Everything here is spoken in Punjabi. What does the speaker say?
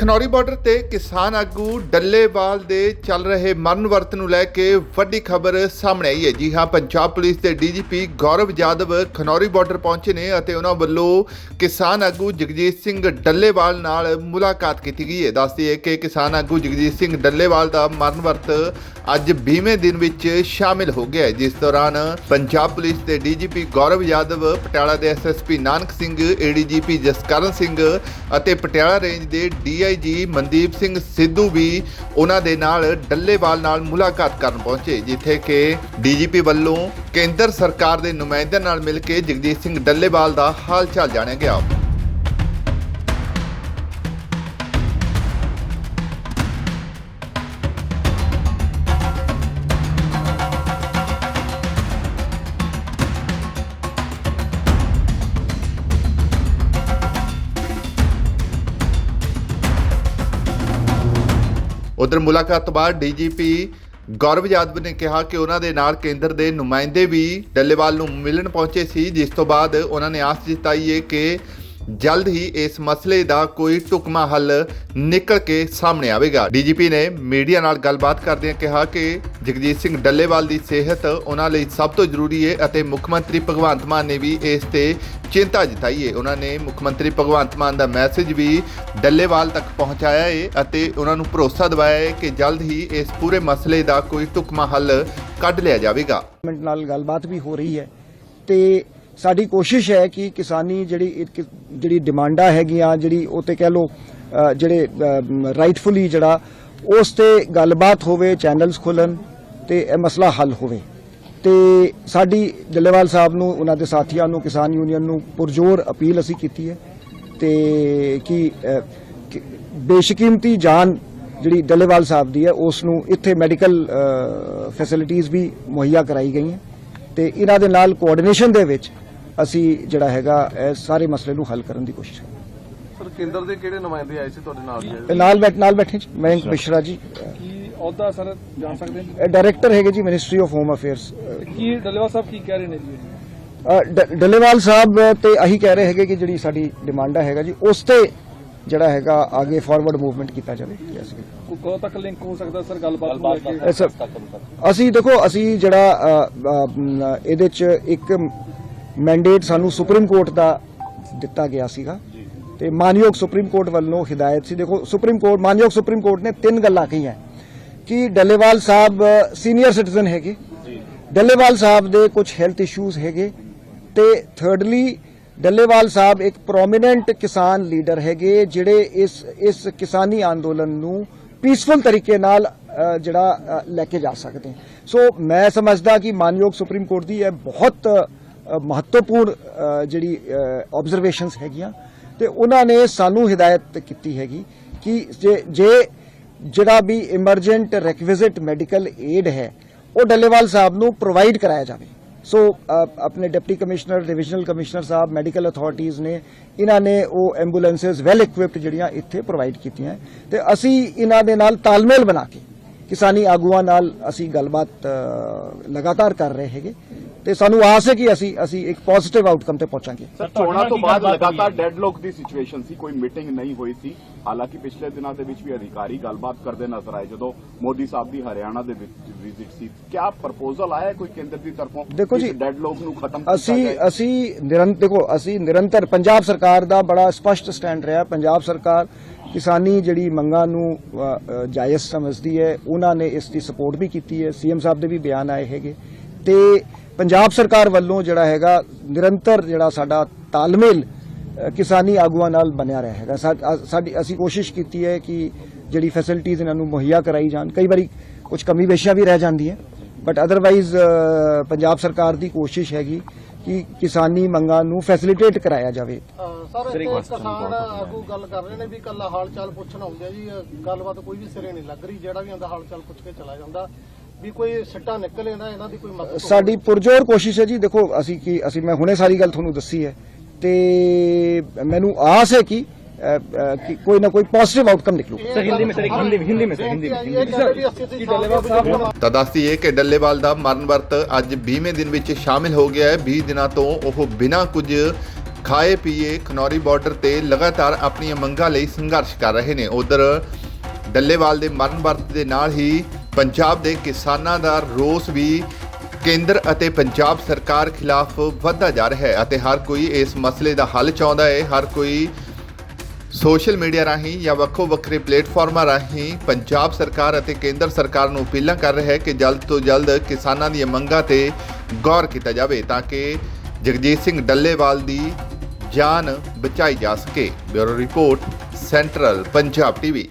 ਖਨੌਰੀ ਬਾਰਡਰ ਤੇ ਕਿਸਾਨ ਆਗੂ ਡੱਲੇਵਾਲ ਦੇ ਚੱਲ ਰਹੇ ਮਰਨ ਵਰਤ ਨੂੰ ਲੈ ਕੇ ਵੱਡੀ ਖਬਰ ਸਾਹਮਣੇ ਆਈ ਹੈ। ਜੀ ਹਾਂ, ਪੰਜਾਬ ਪੁਲਿਸ ਦੇ ਡੀਜੀਪੀ ਗੌਰਵ ਯਾਦਵ ਖਨੌਰੀ ਬਾਰਡਰ ਪਹੁੰਚੇ ਨੇ ਅਤੇ ਉਹਨਾਂ ਵੱਲੋਂ ਕਿਸਾਨ ਆਗੂ ਜਗਜੀਤ ਸਿੰਘ ਡੱਲੇਵਾਲ ਨਾਲ ਮੁਲਾਕਾਤ ਕੀਤੀ ਗਈ ਹੈ। ਦੱਸਦੀ ਹੈ ਕਿ ਕਿਸਾਨ ਆਗੂ ਜਗਜੀਤ ਸਿੰਘ ਡੱਲੇਵਾਲ ਦਾ ਮਰਨ ਵਰਤ ਅੱਜ 20ਵੇਂ ਦਿਨ ਵਿੱਚ ਸ਼ਾਮਿਲ ਹੋ ਗਿਆ ਜਿਸ ਦੌਰਾਨ ਪੰਜਾਬ ਪੁਲਿਸ ਦੇ ਡੀਜੀਪੀ ਗੌਰਵ ਯਾਦਵ ਪਟਿਆਲਾ ਦੇ ਐਸਐਸਪੀ ਨਾਨਕ ਸਿੰਘ ਏਡੀਜੀਪੀ ਜਸਕਰਨ ਸਿੰਘ ਅਤੇ ਪਟਿਆਲਾ ਰੇਂਜ ਦੇ ਜੀ, ਮਨਦੀਪ ਸਿੰਘ ਸਿੱਧੂ ਵੀ ਉਹਨਾਂ ਦੇ ਨਾਲ ਡੱਲੇਵਾਲ ਨਾਲ ਮੁਲਾਕਾਤ ਕਰਨ ਪਹੁੰਚੇ, ਜਿੱਥੇ ਕਿ ਡੀਜੀਪੀ ਵੱਲੋਂ ਕੇਂਦਰ ਸਰਕਾਰ ਦੇ ਨੁਮਾਇੰਦਿਆਂ ਨਾਲ ਮਿਲ ਕੇ ਜਗਜੀਤ ਸਿੰਘ ਡੱਲੇਵਾਲ ਦਾ ਹਾਲ ਚਾਲ ਜਾਣਿਆ ਗਿਆ। ਉਧਰ ਮੁਲਾਕਾਤ ਤੋਂ ਬਾਅਦ ਡੀਜੀਪੀ ਗੌਰਵ ਯਾਦਵ ਨੇ ਕਿਹਾ ਕਿ ਉਹਨਾਂ ਦੇ ਨਾਲ ਕੇਂਦਰ ਦੇ ਨੁਮਾਇੰਦੇ ਵੀ ਡੱਲੇਵਾਲ ਨੂੰ ਮਿਲਣ ਪਹੁੰਚੇ ਸੀ, ਜਿਸ ਤੋਂ ਬਾਅਦ ਉਹਨਾਂ ਨੇ ਆਸ ਜਤਾਈ ਹੈ ਕਿ ਜਲਦ ਹੀ ਇਸ ਮਸਲੇ ਦਾ ਕੋਈ ਟੁਕਮਾ ਹੱਲ ਨਿਕਲ ਕੇ ਸਾਹਮਣੇ ਆਵੇਗਾ। ਡੀਜੀਪੀ ਨੇ ਮੀਡੀਆ ਨਾਲ ਗੱਲਬਾਤ ਕਰਦਿਆਂ ਕਿਹਾ ਕਿ ਜਗਜੀਤ ਸਿੰਘ ਡੱਲੇਵਾਲ ਦੀ ਸਿਹਤ ਉਹਨਾਂ ਲਈ ਸਭ ਤੋਂ ਜ਼ਰੂਰੀ ਹੈ ਅਤੇ ਮੁੱਖ ਮੰਤਰੀ ਭਗਵੰਤ ਮਾਨ ਨੇ ਵੀ ਇਸ ਤੇ ਚਿੰਤਾ ਜਤਾਈ ਹੈ ਉਹਨਾਂ ਨੇ ਮੁੱਖ ਮੰਤਰੀ ਭਗਵੰਤ ਮਾਨ ਦਾ ਮੈਸੇਜ ਵੀ ਡੱਲੇਵਾਲ ਤੱਕ ਪਹੁੰਚਾਇਆ ਹੈ ਅਤੇ ਉਹਨਾਂ ਨੂੰ ਭਰੋਸਾ ਦਿਵਾਇਆ ਹੈ ਕਿ ਜਲਦ ਹੀ ਇਸ ਪੂਰੇ ਮਸਲੇ ਦਾ ਕੋਈ ਟੁਕਮਾ ਹੱਲ ਕੱਢ ਲਿਆ ਜਾਵੇਗਾ। ਨਾਲ ਗੱਲਬਾਤ ਵੀ ਹੋ ਰਹੀ ਹੈ ਤੇ ਸਾਡੀ ਕੋਸ਼ਿਸ਼ ਹੈ ਕਿ ਕਿਸਾਨੀ ਜਿਹੜੀ ਜਿਹੜੀ ਡਿਮਾਂਡਾਂ ਹੈਗੀਆਂ, ਜਿਹੜੀ ਉਹ ਤੇ ਕਹਿ ਲੋ ਜਿਹੜੇ ਰਾਈਟਫੁਲੀ ਜਿਹੜਾ ਉਸ ਤੇ ਗੱਲਬਾਤ ਹੋਵੇ ਚੈਨਲਸ ਖੁੱਲਣ ਤੇ ਇਹ ਮਸਲਾ ਹੱਲ ਹੋਵੇ। ਤੇ ਸਾਡੀ ਡੱਲੇਵਾਲ ਸਾਹਿਬ ਨੂੰ, ਉਹਨਾਂ ਦੇ ਸਾਥੀਆਂ ਨੂੰ, ਕਿਸਾਨ ਯੂਨੀਅਨ ਨੂੰ ਪੁਰਜੋਰ ਅਪੀਲ ਅਸੀਂ ਕੀਤੀ ਹੈ ਤੇ ਕਿ ਕਿ ਬੇਸ਼ਕੀਮਤੀ ਜਾਨ ਜਿਹੜੀ ਡੱਲੇਵਾਲ ਸਾਹਿਬ ਦੀ ਹੈ, ਉਸ ਨੂੰ ਇੱਥੇ ਮੈਡੀਕਲ ਫੈਸਿਲਿਟੀਆਂ ਵੀ ਮੁਹੱਈਆ ਕਰਾਈ ਗਈਆਂ। ਤੇ ਇਹਨਾਂ ਦੇ ਨਾਲ ਕੋਆਰਡੀਨੇਸ਼ਨ ਦੇ ਵਿੱਚ ਅਸੀਂ ਜਿਹੜਾ ਹੈਗਾ ਇਹ ਸਾਰੇ ਮਸਲੇ ਨੂੰ ਹੱਲ ਕਰਨ ਦੀ ਕੋਸ਼ਿਸ਼ ਕਰਾਂਗੇ। ਸਰ ਕੇਂਦਰ ਦੇ ਕਿਹੜੇ ਨੁਮਾਇੰਦੇ ਆਏ ਸੀ ਤੁਹਾਡੇ ਨਾਲ? ਜੀ ਨਾਲ ਬੈਠ ਨਾਲ ਬੈਠੇ ਜੀ। ਮਯੰਕ ਮਿਸ਼ਰਾ ਜੀ। ਕੀ ਅਹੁਦਾ ਸਰ ਜਾਣ ਸਕਦੇ ਹਾਂ? ਇਹ ਡਾਇਰੈਕਟਰ ਹੈਗੇ ਜੀ ਮਿਨਿਸਟਰੀ ਆਫ ਹੋਮ ਅਫੇਅਰਸ ਕੀ ਡੱਲੇਵਾਲ ਸਾਹਿਬ ਕੀ ਕਹਿ ਰਹੇ ਨੇ ਜੀ? ਡੱਲੇਵਾਲ ਸਾਹਿਬ ਤੇ ਅਹੀ ਕਹਿ ਰਹੇ ਹੈਗੇ ਕਿ ਜਿਹੜੀ ਸਾਡੀ ਡਿਮਾਂਡਾ ਹੈਗਾ ਜੀ ਉਸ ਤੇ ਜਿਹੜਾ ਹੈਗਾ ਅੱਗੇ ਫਾਰਵਰਡ ਮੂਵਮੈਂਟ ਕੀਤਾ ਜਾਵੇ। ਕੋ ਕਦੋਂ ਤੱਕ ਲਿੰਕ ਹੋ ਸਕਦਾ ਸਰ ਗੱਲਬਾਤ ਨੂੰ ਅਸੀਂ ਦੇਖੋ ਅਸੀਂ ਜਿਹੜਾ ਇਹਦੇ ਚ ਇੱਕ ਮੈਂਡੇਟ ਸਾਨੂੰ ਸੁਪਰੀਮ ਕੋਰਟ ਦਾ ਦਿੱਤਾ ਗਿਆ ਸੀਗਾ। ਤੇ ਮਾਨਯੋਗ ਸੁਪਰੀਮ ਕੋਰਟ ਵੱਲੋਂ ਹਦਾਇਤ ਸੀ। ਦੇਖੋ ਸੁਪਰੀਮ ਕੋਰਟ ਮਾਨਯੋਗ ਸੁਪਰੀਮ ਕੋਰਟ ਨੇ ਤਿੰਨ ਗੱਲਾਂ ਕਹੀਆਂ। ਕਿ ਡੱਲੇਵਾਲ ਸਾਹਿਬ ਸੀਨੀਅਰ ਸਿਟੀਜ਼ਨ ਹੈਗੇ। ਡੱਲੇਵਾਲ ਸਾਹਿਬ ਦੇ ਕੁਝ ਹੈਲਥ ਇਸ਼ੂਜ਼ ਹੈਗੇ। ਤੇ ਥਰਡਲੀ ਡੱਲੇਵਾਲ ਸਾਹਿਬ ਇੱਕ ਪ੍ਰੋਮਿਨੈਂਟ ਕਿਸਾਨ ਲੀਡਰ ਹੈਗੇ ਜਿਹੜੇ ਇਸ ਇਸ ਕਿਸਾਨੀ ਅੰਦੋਲਨ ਨੂੰ ਪੀਸਫੁਲ ਤਰੀਕੇ ਨਾਲ ਜਿਹੜਾ ਲੈ ਕੇ ਜਾ ਸਕਦੇ। ਸੋ ਮੈਂ ਸਮਝਦਾ ਕਿ ਮਾਨਯੋਗ ਸੁਪਰੀਮ ਕੋਰਟ ਦੀ ਇਹ ਬਹੁਤ ਮਹੱਤਵਪੂਰਨ ਜਿਹੜੀ ਆਬਜ਼ਰਵੇਸ਼ਨਸ ਹੈਗੀਆਂ ਤੇ ਉਹਨਾਂ ਨੇ ਸਾਨੂੰ ਹਦਾਇਤ ਕੀਤੀ ਹੈਗੀ ਕਿ ਜੇ ਜਿਹੜਾ ਵੀ ਇਮਰਜੈਂਟ ਰੈਕਵਿਜ਼ਿਟ ਮੈਡੀਕਲ ਏਡ ਹੈ, ਉਹ ਡੱਲੇਵਾਲ ਸਾਹਿਬ ਨੂੰ ਪ੍ਰੋਵਾਈਡ ਕਰਾਇਆ ਜਾਵੇ। ਸੋ ਆਪਣੇ ਡਿਪਟੀ ਕਮਿਸ਼ਨਰ ਡਿਵੀਜ਼ਨਲ ਕਮਿਸ਼ਨਰ ਸਾਹਿਬ ਮੈਡੀਕਲ ਅਥਾਰਟੀਆਂ ਨੇ, ਇਹਨਾਂ ਨੇ ਉਹ ਐਂਬੂਲੈਂਸਸ ਵੈਲ ਇਕਵਿਪਡ ਜਿਹੜੀਆਂ ਇੱਥੇ ਪ੍ਰੋਵਾਈਡ ਕੀਤੀਆਂ। ਤੇ ਅਸੀਂ ਇਹਨਾਂ ਦੇ ਨਾਲ ਤਾਲਮੇਲ ਬਣਾ ਕੇ ਕਿਸਾਨੀ ਆਗੂਆਂ ਨਾਲ ਅਸੀਂ ਗੱਲਬਾਤ ਲਗਾਤਾਰ ਕਰ ਰਹੇ ਹੈਗੇ। ਤੇ ਸਾਨੂੰ ਆਸ ਹੈ ਕਿ ਅਸੀਂ ਅਸੀਂ ਇੱਕ ਪੋਜ਼ਿਟਿਵ ਆਊਟਕਮ ਤੇ ਪਹੁੰਚਾਂਗੇ। ਸਰ ਚੋਣਾਂ ਤੋਂ ਬਾਅਦ ਲਗਾਤਾਰ ਡੈਡਲੌਕ ਦੀ ਸਿਚੁਏਸ਼ਨ ਸੀ ਕੋਈ ਮੀਟਿੰਗ ਨਹੀਂ ਹੋਈ ਸੀ। ਹਾਲਾਂਕਿ ਪਿਛਲੇ ਦਿਨਾਂ ਦੇ ਵਿੱਚ ਵੀ ਅਧਿਕਾਰੀ ਗੱਲਬਾਤ ਕਰਦੇ ਨਜ਼ਰ ਆਏ ਜਦੋਂ ਮੋਦੀ ਸਾਹਿਬ ਦੀ ਹਰਿਆਣਾ ਦੇ ਵਿੱਚ ਵਿਜ਼ਿਟ ਸੀ। ਕਿਆ ਪ੍ਰਪੋਜ਼ਲ ਆਇਆ ਹੈ ਕੋਈ ਕੇਂਦਰ ਦੀ ਤਰਫੋਂ? ਦੇਖੋ ਜੀ, ਡੈਡਲੌਕ ਨੂੰ ਖਤਮ ਅਸੀਂ ਅਸੀਂ ਨਿਰੰਤਰ ਦੇਖੋ ਅਸੀਂ ਨਿਰੰਤਰ ਪੰਜਾਬ ਸਰਕਾਰ ਦਾ ਬੜਾ ਸਪਸ਼ਟ ਸਟੈਂਡ ਰਿਹਾ। ਪੰਜਾਬ ਸਰਕਾਰ ਕਿਸਾਨੀ ਜਿਹੜੀ ਮੰਗਾਂ ਨੂੰ ਜਾਇਜ਼ ਸਮਝਦੀ ਹੈ ਉਹਨਾਂ ਨੇ ਇਸ ਦੀ ਸਪੋਰਟ ਵੀ ਕੀਤੀ ਹੈ। ਸੀਐਮ ਸਾਹਿਬ ਦੇ ਵੀ ਬਿਆਨ ਆਏ ਹੈਗੇ। ਤੇ ਪੰਜਾਬ ਸਰਕਾਰ ਵੱਲੋਂ ਜਿਹੜਾ ਹੈਗਾ ਨਿਰੰਤਰ ਜਿਹੜਾ ਸਾਡਾ ਤਾਲਮੇਲ ਕਿਸਾਨੀ ਆਗੂਆਂ ਨਾਲ ਬਣਿਆ ਰਿਹਾ ਹੈਗਾ। ਸਾਡੀ ਅਸੀਂ ਕੋਸ਼ਿਸ਼ ਕੀਤੀ ਹੈ ਕਿ ਜਿਹੜੀ ਫੈਸਿਲਿਟੀਆਂ ਇਹਨਾਂ ਨੂੰ ਮੁਹੱਈਆ ਕਰਾਈ ਜਾਣ। ਕਈ ਵਾਰੀ ਕੁਝ ਕਮੀ ਪੇਸ਼ੀਆਂ ਵੀ ਰਹਿ ਜਾਂਦੀਆਂ ਬਟ ਅਦਰਵਾਈਜ਼ ਪੰਜਾਬ ਸਰਕਾਰ ਦੀ ਕੋਸ਼ਿਸ਼ ਹੈਗੀ ਕਿ ਕਿਸਾਨੀ ਮੰਗਾਂ ਨੂੰ ਫੈਸਿਲਿਟੇਟ ਕਰਾਇਆ ਜਾਵੇ। ਸਰ ਇੱਥੇ ਕਿਸਾਨ ਆਗੂ ਗੱਲ ਕਰ ਰਹੇ ਨੇ ਵੀ ਕੱਲਾ ਹਾਲ ਚਾਲ ਪੁੱਛਣ ਆਉਂਦੇ ਆ ਜੀ। ਗੱਲਬਾਤ ਕੋਈ ਵੀ ਸਿਰੇ ਨਹੀਂ ਲੱਗ ਰਹੀ। ਜਿਹੜਾ ਵੀ ਆਂਦਾ ਹਾਲ ਚਾਲ ਪੁੱਛ ਕੇ ਚਲਾ ਜਾਂਦਾ। ਵੀ ਕੋਈ ਸਿੱਟਾ ਨਿਕਲ ਜਾਂਦਾ ਇਹਨਾਂ ਦੀ ਕੋਈ ਮਦਦ ਸਾਡੀ ਪੁਰਜੋਰ ਕੋਸ਼ਿਸ਼ ਹੈ ਜੀ। ਦੇਖੋ ਅਸੀਂ ਕੀ ਅਸੀਂ ਮੈਂ ਹੁਣੇ ਸਾਰੀ ਗੱਲ ਤੁਹਾਨੂੰ ਦੱਸੀ ਹੈ ਤੇ ਮੈਨੂੰ ਆਸ ਹੈ ਕਿ ਅ, ਅ, ਕਿ ਕੋਈ ਨਾ ਕੋਈ ਪੋਜ਼ਿਟਿਵ ਆਊਟਕਮ ਨਿਕਲੂਗਾ ਸਰ ਹਿੰਦੀ ਵਿੱਚ ਹਿੰਦੀ ਹਿੰਦੀ ਵਿੱਚ ਹਿੰਦੀ ਵਿੱਚ ਕੀ ਡੱਲੇਵਾਲ ਸਾਹਿਬ ਤਾਂ ਦੱਸਦੀਏ ਕਿ ਡੱਲੇਵਾਲ ਦਾ ਮਰਨ ਵਰਤ ਅੱਜ 20ਵੇਂ ਦਿਨ ਵਿੱਚ ਸ਼ਾਮਿਲ ਹੋ ਗਿਆ ਹੈ। 20 ਦਿਨਾਂ ਤੋਂ ਉਹ ਬਿਨਾਂ ਕੁਝ ਖਾਏ ਪੀਏ ਖਨੌਰੀ ਬਾਰਡਰ ਤੇ ਲਗਾਤਾਰ ਆਪਣੀਆਂ ਮੰਗਾਂ ਲਈ ਸੰਘਰਸ਼ ਕਰ ਰਹੇ ਨੇ। ਉਧਰ ਡੱਲੇਵਾਲ ਦੇ ਮਰਨ ਵਰਤ ਦੇ ਨਾਲ ਹੀ ਪੰਜਾਬ ਦੇ ਕਿਸਾਨਾਂ ਦਾ ਰੋਸ ਵੀ ਕੇਂਦਰ ਅਤੇ ਪੰਜਾਬ ਸਰਕਾਰ ਖਿਲਾਫ ਵੱਧਦਾ ਜਾ ਰਿਹਾ ਹੈ ਅਤੇ ਹਰ ਕੋਈ ਇਸ ਮਸਲੇ ਦਾ ਹੱਲ ਚਾਹੁੰਦਾ ਹੈ। ਹਰ ਕੋਈ ਸੋਸ਼ਲ ਮੀਡੀਆ ਰਾਹੀਂ ਜਾਂ ਵੱਖੋ ਵੱਖਰੇ ਪਲੇਟਫਾਰਮਾਂ ਰਾਹੀਂ ਪੰਜਾਬ ਸਰਕਾਰ ਅਤੇ ਕੇਂਦਰ ਸਰਕਾਰ ਨੂੰ ਅਪੀਲਾਂ ਕਰ ਰਿਹਾ ਹੈ ਕਿ ਜਲਦ ਤੋਂ ਜਲਦ ਕਿਸਾਨਾਂ ਦੀਆਂ ਮੰਗਾਂ ਤੇ ਗੌਰ ਕੀਤਾ ਜਾਵੇ ਤਾਂ ਕਿ ਜਗਜੀਤ ਸਿੰਘ ਡੱਲੇਵਾਲ ਦੀ ਜਾਨ ਬਚਾਈ ਜਾ ਸਕੇ। Bureau report, central Punjab TV.